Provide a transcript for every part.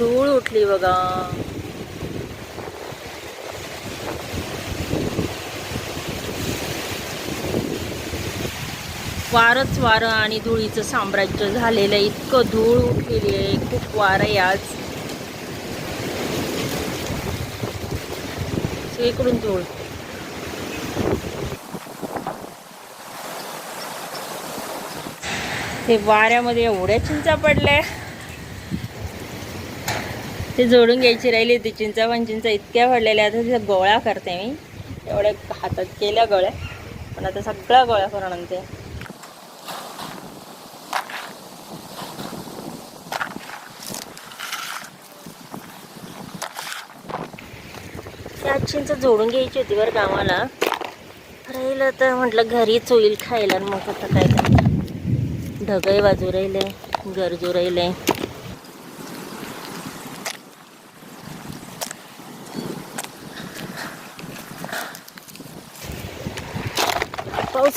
धूळ उठली बघा. वारच वारं आणि धुळीचं साम्राज्य झालेलं आहे. इतकं धूळ उठलेली आहे. खूप वारं आहे आज. सगळीकडून धूळ. ते वाऱ्यामध्ये एवढ्या चिंचा पडल्या. ते जोडून घ्यायची राहिली ती चिंचा पण चिंचा इतक्या वाढलेल्या आता तिचा गोळा करते मी. एवढ्या हातात केल्या गोळ्या. पण आता सगळ्या गोळ्या करून आणते. चिंच जोडून घ्यायची होती बरं कामाला राहिलं तर म्हटलं घरीच होईल खायला आणि मग आता काय ढगही बाजू राहिले गरजू राहिले.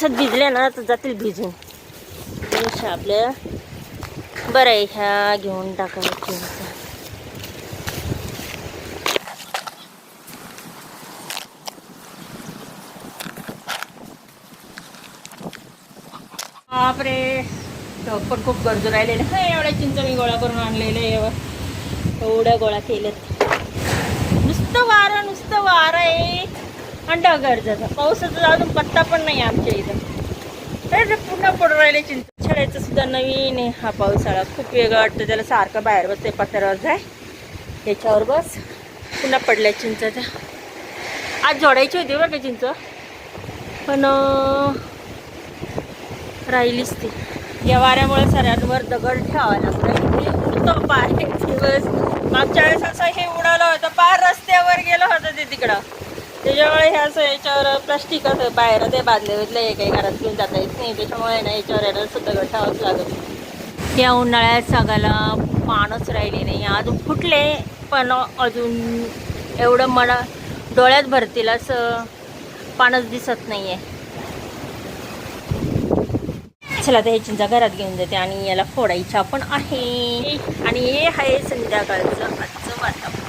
पावसात भिजल्या ना तर जातील भिजून. त्यापेक्षा आपल्या बरं आहे ह्या घेऊन टाकायला चिंच बापरे ढग पण खूप गरजू राहिलेले. हा एवढ्या चिंच मी गोळा करून आणलेले एवढ्या गोळा केल्यात. नुसतं वारं नुसतं वारं आहे. आणि ढग गरजाचा पावसाचा अजून पत्ता पण नाही आमच्या इथं. अरे पुन्हा पडून राहिले चिंता. छडायचं सुद्धा नवीन आहे हा पावसाळा. खूप वेगळं वाटतं त्याला सारखं बाहेर बसते पत्र्यावर जाय. त्याच्यावर बस. पुन्हा पडल्या चिंचाच्या आज जोडायची होती बरं का चिंच? पण राहिलीच ती. या वाऱ्यामुळे सऱ्यांवर दगड ठेवावा लागतो पार एक दिवस. मागच्या वेळेस असं हे उडालं होतं. पार रस्त्यावर गेलं होतं ते तिकडं. त्याच्यामुळे ह्या असं याच्यावर प्लास्टिक असं बाहेर ते बादले बिधले हे काही घरात घेऊन जाता येत नाही. त्याच्यामुळे ना याच्यावर याला सुद्धा दगड ठेवावंच लागत या उन्हाळ्यात सगळ्याला पानच राहिली नाही. अजून फुटले पण अजून एवढं मना डोळ्यात भरतील असं पानच दिसत नाही आहे चला त्या हे चिंचा घरात घेऊन जाते आणि याला फोडायच्या पण आहे. आणि हे आहे संध्याकाळचं आजचं वातावरण.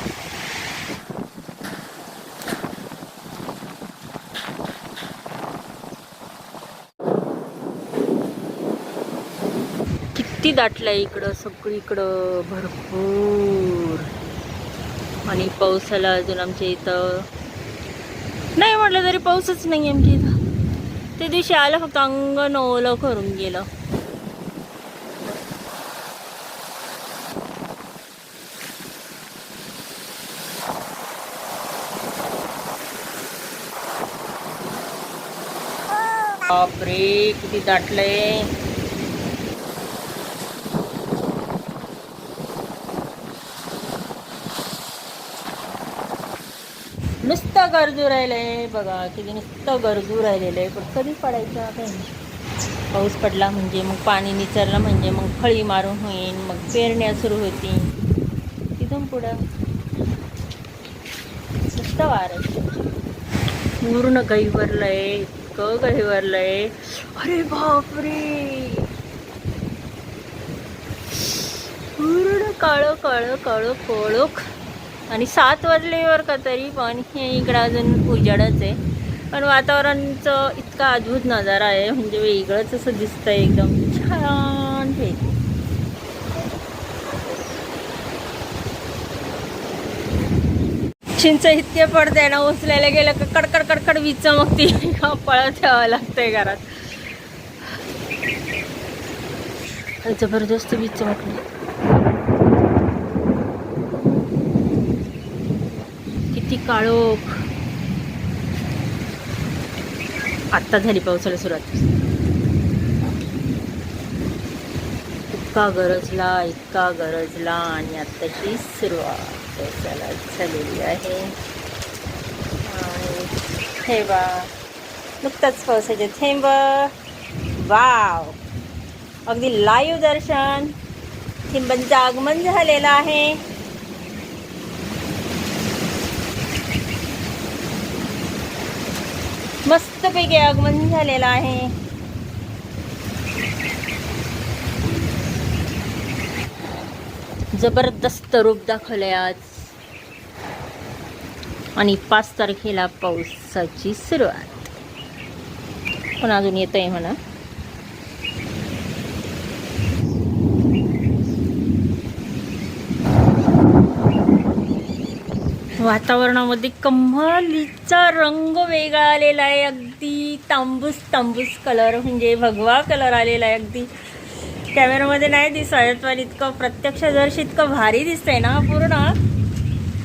किती दाटलंय इकडं सगळीकडं भरपूर. आणि पावसाला अजून आमच्या इथं नाही म्हटलं तरी पाऊसच नाही आमच्या इथं. त्या दिवशी आलं फक्त अंग ओलं करून गेलं. बापरे किती दाटलंय नुसतं गरजू राहिलंय बघा किती नुसतं गरजू राहिलेलं आहे. पण कधी पडायचं काही पाऊस पडला म्हणजे मग पाणी निचरलं म्हणजे मग फळी मारून होईल मग पेरण्या सुरू होतील. तिथून पुढं नुसतं वारं. पूर्ण गहिवरलंय इतकं गहिवरलंय अरे बापरे! पूर्ण काळं काळं काळं कळख आणि सात वाजल्यावर का तरी पण हे इकडं अजून उजाडच आहे. पण वातावरणचं इतका अद्भुत नजारा आहे म्हणजे वेगळंच असं दिसतंय एकदम. छान पैकी चिंच इतके पडते ना उचलायला गेलं का कडकड कडकड वीज ती पळत ठेवावं लागतंय घरात. जबरदस्त वीज चमकली. काळोख. आत्ता झाली पावसाला सुरुवात. इतका गरजला इतका गरजला आणि आत्ताची सुरुवात. पावसाला झालेली आहे. आणि थेंबा नुकताच पावसाचे थेंब. वाव. अगदी लाईव्ह दर्शन. थेंबांचं आगमन झालेलं आहे. मस्तपैकी आगमन झालेलं आहे. जबरदस्त रूप दाखवलंय आज. आणि पाच तारखेला पावसाची सुरुवात. पण अजून येत आहे म्हणा. वातावरणामध्ये कमालीचा रंग वेगळा आलेला आहे. अगदी तांबूस तांबूस कलर म्हणजे भगवा कलर आलेला आहे अगदी. कॅमेरामध्ये नाही दिसत पण इतकं प्रत्यक्ष जरशी इतकं भारी दिसतंय ना पूर्ण.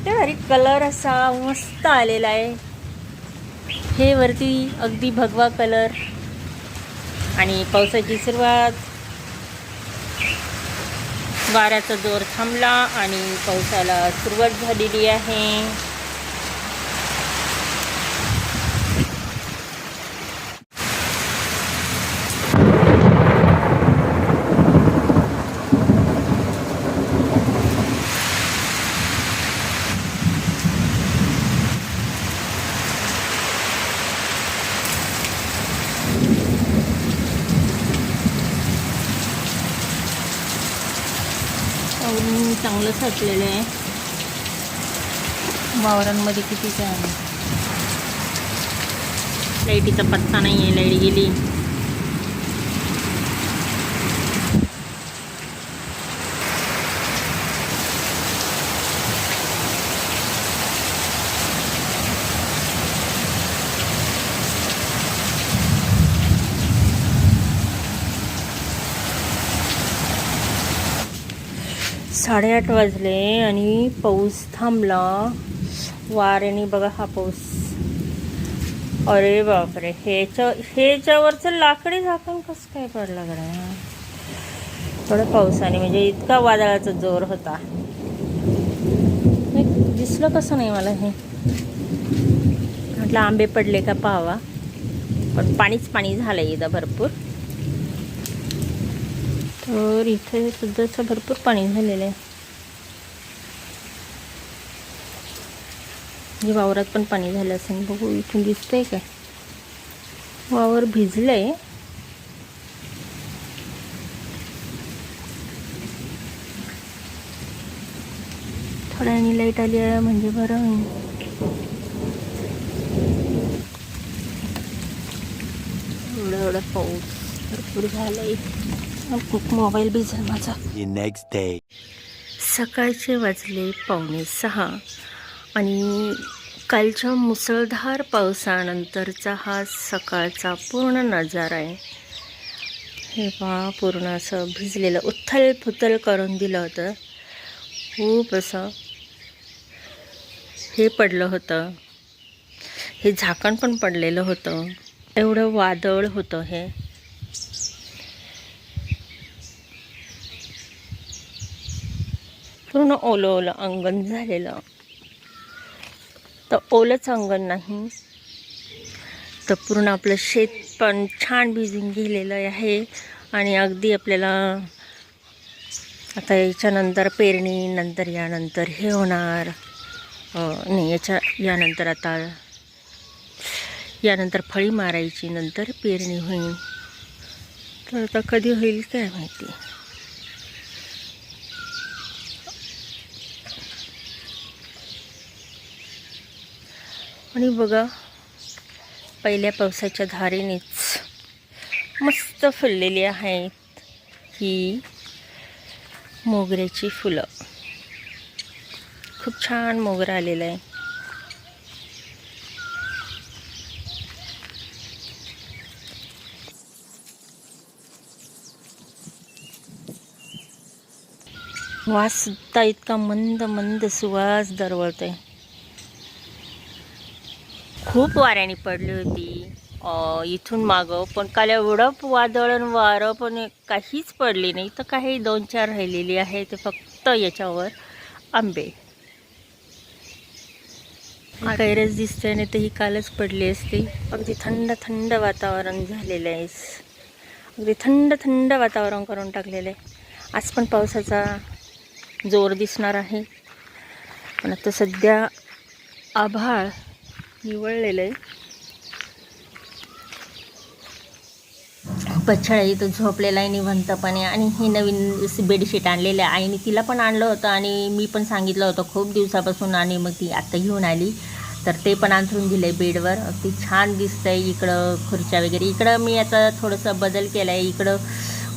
ते भारी कलर असा मस्त आलेला आहे. हे वरती अगदी भगवा कलर आणि पावसाची सुरुवात. वाऱ्याचा जोर थांबला आणि पावसाला सुरुवात झालेली आहे. ऊन आहे. वावरांमध्ये किती काय आहे. लाईटीचा पत्ता नाही आहे लाइट गेली. साडेआठ वाजले आणि पाऊस थांबला. वाऱ्याने बघा हा पाऊस. अरे बापरे ह्याच्या ह्याच्यावरचं लाकडी झाकण कसं काय पडलं गड्या? थोडं पावसाने म्हणजे इतका वादळाचा जोर होता. दिसलं कसं नाही मला हे? म्हटलं आंबे पडले का पाहावा पण पाणीच पाणी झालं इथं भरपूर. तर इथे सुद्धा भरपूर पाणी झालेलं आहे. म्हणजे वावरात पण पाणी झालं असेल बघू इथून दिसतंय काय. वावर भिजलंय. थोड्याने लाइट आली आहे म्हणजे बरं होईल. एवढा एवढा पाऊस भरपूर झालाय. खूप मोबाईल भिजल माझा. सकाळचे वाजले पावणे सहा. आणि कालच्या मुसळधार पावसानंतरचा हा सकाळचा पूर्ण नजारा आहे. हे पहा पूर्ण असं भिजलेलं उथल फुथल करून दिलं होतं. खूप असं हे पडलं होतं. हे झाकण पण पडलेलं होतं. एवढं वादळ होतं हे. पूर्ण ओलं ओलं अंगण झालेलं. तर ओलंच अंगण नाही. तर पूर्ण आपलं शेत पण छान भिजून गेलेलं आहे. आणि अगदी आपल्याला आता याच्यानंतर पेरणी नंतर यानंतर हे होणार. नाही याच्या यानंतर आता यानंतर फळी मारायची नंतर पेरणी होईल. तर आता कधी होईल काय माहिती. आणि बघा पहिल्या पावसाच्या धारेनेच मस्त फुललेली आहेत ही मोगऱ्याची फुलं. खूप छान मोगरा आलेला आहे. वास सुद्धा इतका मंद मंद सुवास दरवळतोय. खूप वाऱ्याने पडली होती. इथून मागं. पण काल एवढं वादळ आणि वारं पण काहीच पडली नाही. तर काही दोन चार राहिलेली आहे ते फक्त याच्यावर आंबे. कैरच दिसतंय नाही तर ही कालच पडली असती. अगदी थंड थंड वातावरण झालेलं आहे. अगदी थंड थंड वातावरण करून टाकलेलं आहे. आज पण पावसाचा जोर दिसणार आहे. पण आता सध्या आभाळ निवळलेलं आहे. बच्छळ इथं झोपलेला आहे निवंतपणे आणि हे नवीन बेडशीट आणलेलं आहे. आईने तिला पण आणलं होतं आणि मी पण सांगितलं होतं खूप दिवसापासून आणि मग ती आत्ता घेऊन आली. तर ते पण अंथरून दिलं बेडवर. अगदी छान दिसतंय इकडं खुर्च्या वगैरे. इकडं मी आता थोडंसं बदल केला आहे इकडं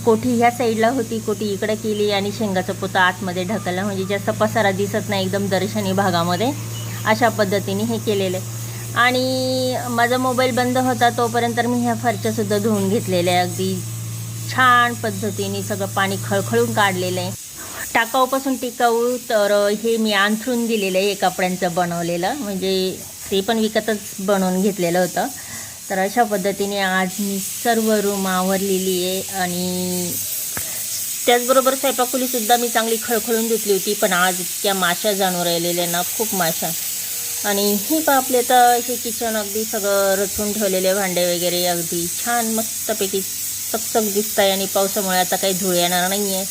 कोठी ह्या साईडला होती. कोठी इकडं केली आणि शेंगाचं पोतं आतमध्ये ढकललं. म्हणजे जास्त पसारा दिसत नाही. एकदम दर्शनी भागामध्ये. अशा पद्धतीने हे केलेलं आहे. आणि माझा मोबाईल बंद होता तोपर्यंत मी ह्या फरच्यासुद्धा धुवून घेतलेल्या आहे अगदी छान पद्धतीने सगळं पाणी खळखळून काढलेलं आहे. टाकाऊपासून टिकाऊ तर हे मी अंथरून दिलेलं आहे हे कपड्यांचं बनवलेलं. म्हणजे ते पण विकतच बनवून घेतलेलं होतं. तर अशा पद्धतीने आज मी सर्व रूम आवरलेली आहे आणि त्याचबरोबर स्वयंपाकुलीसुद्धा मी चांगली खळखळून धुतली होती पण आज इतक्या माशा जाणून राहिलेल्या ना खूप माशा. आणि हे पा आपले तर हे किचन अगदी सगळं रचून ठेवलेले भांडे वगैरे अगदी छान मस्तपैकी चकचक दिसत आहे आणि पावसामुळे आता काही धूळ येणार नाही आहे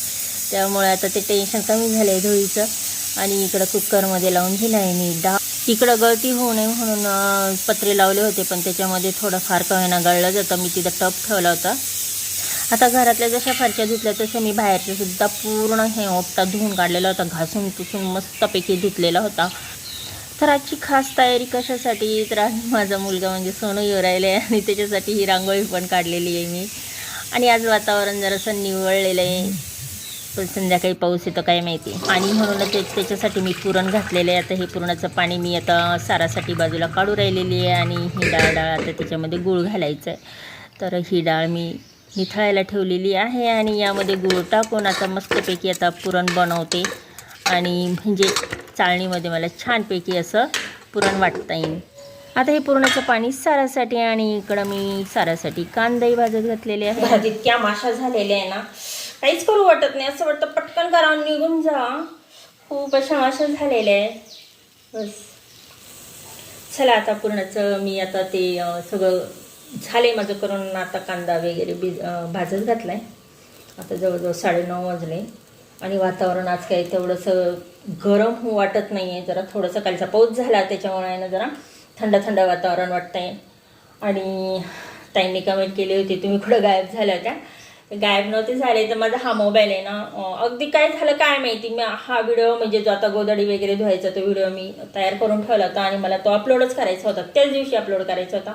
त्यामुळे आता ते टेन्शन कमी झालं आहे धुळीचं. आणि इकडं कुकरमध्ये लावून दिलं आहे मी डाळ. तिकडं गळती होऊ नये म्हणून पत्रे लावले होते पण त्याच्यामध्ये थोडंफार का गळलं जातं. मी तिथं टप ठेवला होता. आता घरातल्या जशा फरच्या धुतल्या तसं मी बाहेरच्या सुद्धा पूर्ण हे ओपटा धुवून काढलेला होता. घासून पुसून मस्तपैकी धुतलेला होता. तर आजची खास तयारी कशासाठी तर आज माझा मुलगा म्हणजे सोनं येऊ राहिले आहे आणि त्याच्यासाठी ही रांगोळी पण काढलेली आहे मी. आणि आज वातावरण जरासं निवळलेलं आहे. पण संध्याकाळी पाऊस येतो काय माहिती. आणि म्हणूनच एक त्याच्यासाठी मी पुरण घातलेलं आहे. आता हे पुरणाचं पाणी मी आता सारासाठी बाजूला काढू राहिलेली आहे आणि ही डाळ डाळ आता त्याच्यामध्ये गूळ घालायचं आहे. तर ही डाळ मी निथळायला ठेवलेली आहे आणि यामध्ये गूळ टाकून आता मस्तपैकी आता पुरण बनवते. आणि म्हणजे चाळणीमध्ये मला छानपैकी असं पुरण वाटता येईल आता हे पुरणाचं पाणी सारासाठी आणि इकडं मी सारासाठी कांदाही भाजत घातलेले आहे इतक्या माशा झालेल्या आहे ना. काहीच करू वाटत नाही. असं वाटतं पटकन करावून निघून जा. खूप अशा माशा झालेल्या आहे बस. चला आता पूर्णचं मी आता ते सगळं झाले माझं करून. आता कांदा वगैरे बी भाजत घातला आहे आता जवळजवळ साडेनऊ वाजले. आणि वातावरण आज काही तेवढंसं गरम वाटत नाही आहे जरा थोडंसं कालचा पाऊस झाला त्याच्यामुळे आहे ना जरा थंड थंड वातावरण वाटतं आहे आणि ताईंनी कमेंट केली होती तुम्ही कुठं गायब झाल्या त्या गायब नव्हते झाले तर माझा हा मोबाईल आहे ना अगदी काय झालं काय माहिती. मी हा व्हिडिओ म्हणजे जो आता गोदडी वगैरे धुवायचा तो व्हिडिओ मी तयार करून ठेवला होता आणि मला तो अपलोडच करायचा होता. त्याच दिवशी अपलोड करायचा होता.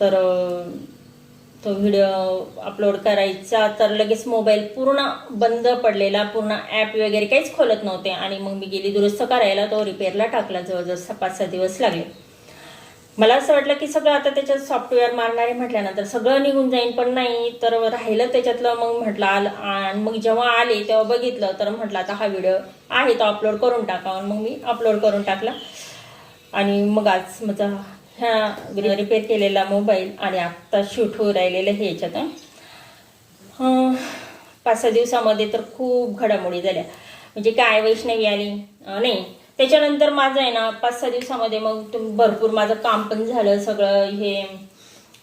तर तो व्हिडिओ अपलोड करायचा तर लगेच मोबाईल पूर्ण बंद पडलेला पूर्ण ॲप वगैरे काहीच खोलत नव्हते. आणि मग मी गेली दुरुस्त करायला तो रिपेअरला टाकला जवळजवळ सहा पाच सहा दिवस लागले. मला असं वाटलं की सगळं आता त्याच्यात सॉफ्टवेअर मारणारे म्हटल्यानंतर सगळं निघून जाईन पण नाही तर राहिलं त्याच्यातलं मग म्हटलं आलं आणि मग जेव्हा आले तेव्हा बघितलं तर म्हटलं आता हा व्हिडिओ आहे तो अपलोड करून टाकावा. मग मी अपलोड करून टाकला. आणि मग आज माझा ह्या रिपेअर केलेला मोबाईल आणि आत्ता शूट होऊ राहिलेलं हे. याच्यात पाच सहा दिवसामध्ये तर खूप घडामोडी झाल्या. म्हणजे काय वैष्णवी आली? नाही. त्याच्यानंतर माझं आहे ना पाच सहा दिवसामध्ये मग तुम भरपूर माझं काम पण झालं सगळं हे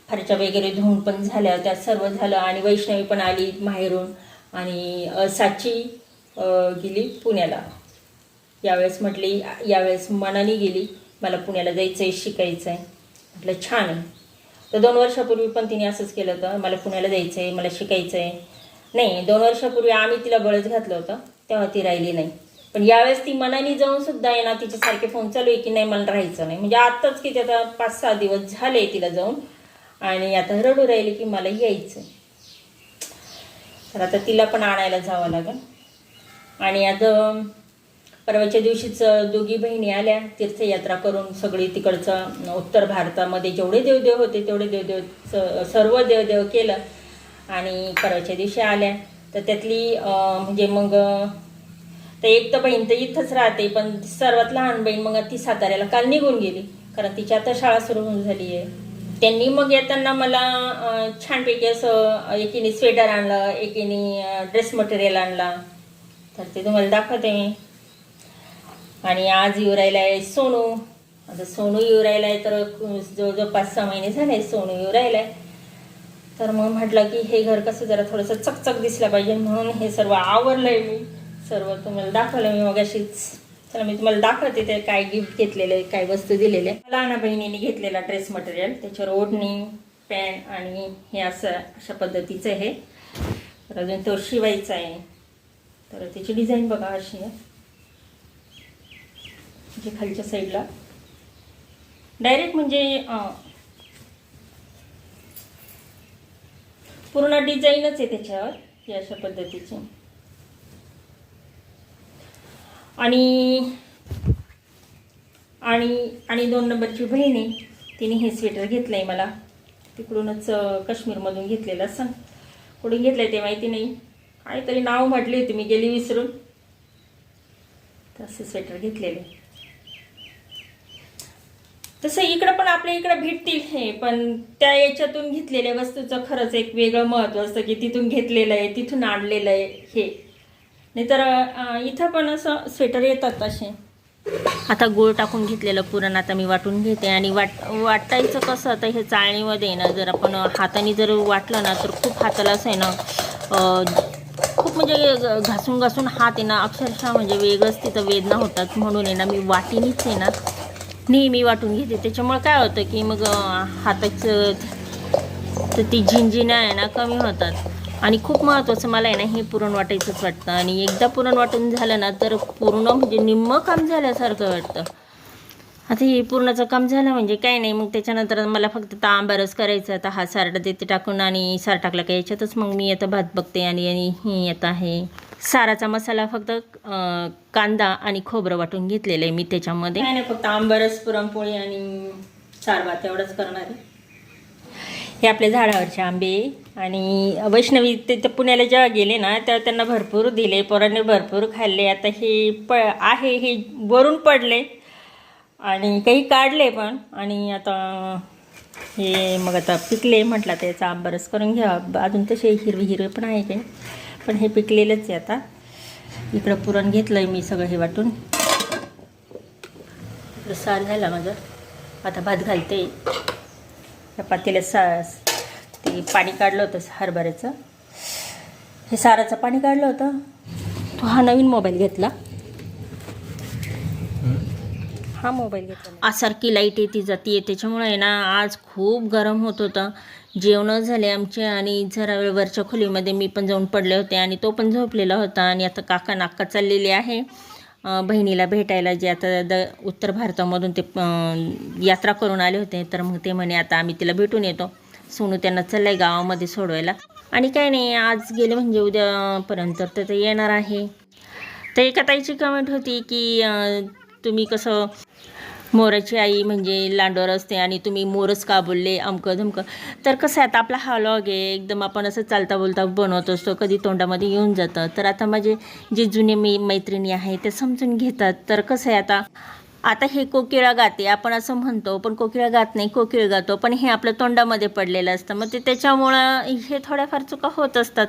फरच्या वगैरे धुवून पण झाल्या त्यात सर्व झालं आणि वैष्णवी पण आली माहेरून आणि साची गेली पुण्याला. यावेळेस म्हटली यावेळेस मनाने गेली. मला पुण्याला जायचं आहे शिकायचं आहे म्हटलं छान आहे. तर दोन वर्षापूर्वी पण तिने असंच केलं होतं. मला पुण्याला जायचं आहे मला शिकायचं आहे नाही दोन वर्षापूर्वी आम्ही तिला बळच घातलं होतं. तेव्हा ती राहिली नाही. पण यावेळेस ती मनाने जाऊन सुद्धा आहे ना तिच्यासारखे फोन चालू आहे की नाही मला राहायचं नाही. म्हणजे आत्ताच की आता पाच सहा दिवस झाले तिला जाऊन. आणि आता रडू राहिली की मला यायचं आहे. तर आता तिला पण आणायला जावं लागेल. आणि आता परवाच्या दिवशीच दोघी बहिणी आल्या तीर्थयात्रा करून सगळी तिकडचं उत्तर भारतामध्ये जेवढे देवदेव होते तेवढे देवदेव सर्व देवदेव केलं. आणि परवाच्या दिवशी आल्या. तर त्यातली म्हणजे मग तर एक तर बहीण तर इथंच राहते पण सर्वात लहान बहीण मग ती साताऱ्याला काल निघून गेली. कारण तिची आता शाळा सुरू होऊन झाली आहे. त्यांनी मग येताना मला छानपैकी असं एकीने स्वेटर आणलं एकीने ड्रेस मटेरियल आणला. तर ते तुम्हाला दाखवते मी. आणि आज येऊ राहिला आहे सोनू. आता सोनू येऊ राहिला आहे तर जवळजवळ पाच सहा महिने झाले सोनू येऊ राहिला आहे. तर मग म्हटलं की हे घर कसं जरा थोडंसं चकचक दिसलं पाहिजे म्हणून हे सर्व आवरलं आहे मी. सर्व तुम्हाला दाखवलं मी मग अशीच चला मी तुम्हाला दाखवते ते काय गिफ्ट घेतलेले काय वस्तू दिलेले लहान बहिणीने घेतलेला ड्रेस मटेरियल त्याच्यावर ओढणी पॅन्ट आणि हे असं अशा पद्धतीचं आहे. तर अजून तो शिवायचा आहे. तर त्याची डिझाईन बघा अशी आहे. म्हणजे खालच्या साईडला डायरेक्ट म्हणजे पूर्ण डिझाईनच आहे त्याच्यावर ही अशा पद्धतीची. आणि आणि आणि दोन नंबरची बहीण आहे तिने हे स्वेटर घेतलं आहे मला. तिकडूनच काश्मीरमधून घेतलेलं असं. कुठून घेतलं आहे ते माहिती नाही. काहीतरी नाव म्हटली होती मी गेली विसरून. तसं स्वेटर घेतलेलं आहे. तसं इकडं पण आपल्या इकडं भेटतील हे पण त्या याच्यातून घेतलेल्या वस्तूचं खरंच एक वेगळं महत्त्व असतं की तिथून घेतलेलं आहे तिथून आणलेलं आहे हे. नाहीतर इथं पण असं स्वेटर येतात तसे. आता गोळ टाकून घेतलेलं पुरण आता मी वाटून घेते आणि वाट वाटायचं कसं आता हे चाळणीमध्ये आहे ना जर आपण हाताने जर वाटलं ना तर खूप हाताला असं आहे ना खूप म्हणजे घासून घासून हात आहे ना अक्षरशः म्हणजे वेगळंच तिथं वेदना होतात. म्हणून आहे ना मी वाटीनीच आहे ना नेहमी वाटून घेते. त्याच्यामुळे काय होतं की मग हाताचं तर ती झिंझिण्या आहे ना कमी होतात. आणि खूप महत्त्वाचं मला आहे ना हे पुरण वाटायचंच वाटतं. आणि एकदा पुरण वाटून झालं ना तर पूर्ण म्हणजे निम्मं काम झाल्यासारखं वाटतं. आता हे पूर्णाचं काम झालं म्हणजे काही नाही मग त्याच्यानंतर मला फक्त तांबारस करायचं आता हा सारडा देते टाकून आणि सार टाकला का याच्यातच मग मी आता भात बघते आणि आणि हे येत आहे. साराचा मसाला फक्त कांदा आणि खोबरं वाटून घेतलेलं आहे मी त्याच्यामध्ये. काय नाही फक्त आंबरस पुरणपोळी आणि सार भात एवढंच करणार आहे. हे आपल्या झाडावरचे आंबे आणि वैष्णवी ते ते पुण्याला जेव्हा गेले ना तेव्हा त्यांना भरपूर दिले पोरांनी भरपूर खाल्ले. आता हे प आहे हे वरून पडले आणि काही काढले पण. आणि आता हे मग आता पिकले म्हटलं त्याचा आंबरस करून घ्या अजून तसे हिरवे हिरवे पण आहे काही पण हे पिकलेलंच आहे आता. इकडं पुरण घेतलं आहे मी सगळं हे वाटून. इकडं सार झाला माझं. आता भात घालते. त्या पातेल्यात सा ते पाणी काढलं होतं हरभऱ्याचं. हे साराचं पाणी काढलं होतं. तो हा नवीन मोबाईल घेतला. हा मोबाईल घेतला. आसारखी लाइट येते जाते त्याच्यामुळे आहे ना आज खूप गरम होत होतं. जेवणं झाले आमचे आणि जरा वेळ वरच्या खोलीमध्ये मी पण जाऊन पडले होते आणि तो पण झोपलेला होता आणि आता काका नाक्का चाललेले आहे. बहिणीला भेटायला जे आता द उत्तर भारतामधून ते यात्रा करून आले होते. तर मग ते म्हणे आता आम्ही तिला भेटून येतो. सोनू त्यांना चाललं आहे गावामध्ये सोडवायला. आणि काय नाही आज गेले म्हणजे उद्यापर्यंत तर ते येणार आहे. तर एका ताईची कमेंट होती की तुम्ही कसं मोराची आई म्हणजे लांडोर असते आणि तुम्ही मोरच का बोलले अमकं धमकं. तर कसं आहे आता आपला हा लॉग आहे एकदम आपण असं चालता बोलता बनवत असतो कधी तोंडामध्ये येऊन जातं. तर आता माझे जे जुने मी मैत्रिणी आहे ते समजून घेतात. तर कसं आहे आता आता हे कोकिळा गाते आपण असं म्हणतो पण कोकिळा गात नाही कोकिळ गातो. पण हे आपल्या तोंडामध्ये पडलेलं असतं. मग ते त्याच्यामुळं हे थोड्याफार चुका होत असतात.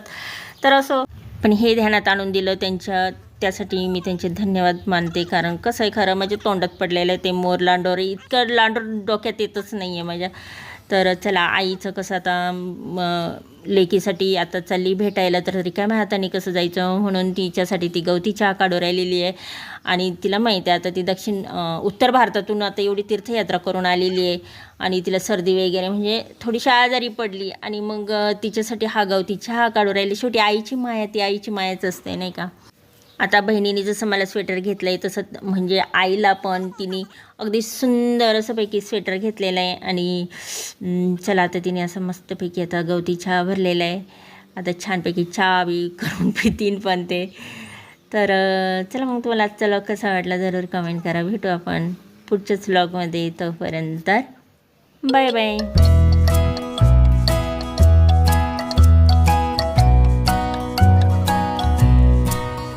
तर असं पण हे ध्यानात आणून दिलं त्यांच्या त्यासाठी मी त्यांचे धन्यवाद मानते. कारण कसं आहे खरं म्हणजे तोंडात पडलेलं आहे ते मोर लांडोर. इतकं लांडोर डोक्यात येतच नाही आहे माझ्या. तर चला आईचं कसं आता लेकीसाठी आता चालली भेटायला तर रिकाम्या हाताने कसं जायचं? म्हणून तिच्यासाठी ती गवती चहा काढू राहिलेली आहे. आणि तिला माहिती आहे आता ती दक्षिण उत्तर भारतातून आता एवढी तीर्थयात्रा करून आलेली आहे. आणि तिला सर्दी वगैरे म्हणजे थोडीशी आजारी पडली. आणि मग तिच्यासाठी हा गवती चहा काढू राहिली. शेवटी आईची माया ती आईची मायाच असते नाही का? आता बहिणीने जसं मला स्वेटर घेतलं आहे तसं म्हणजे आईला पण तिने अगदी सुंदर असं पैकी स्वेटर घेतलेलं आहे आणि चला आता तिने असं मस्तपैकी आता गवती चहा भरलेला आहे. आता छानपैकी चहा बी करून पितीन पण ते. तर चला मग तुम्हाला आजचा लॉग कसा वाटला जरूर कमेंट करा. भेटू आपण पुढच्याच व्लॉगमध्ये तोपर्यंत. Bye bye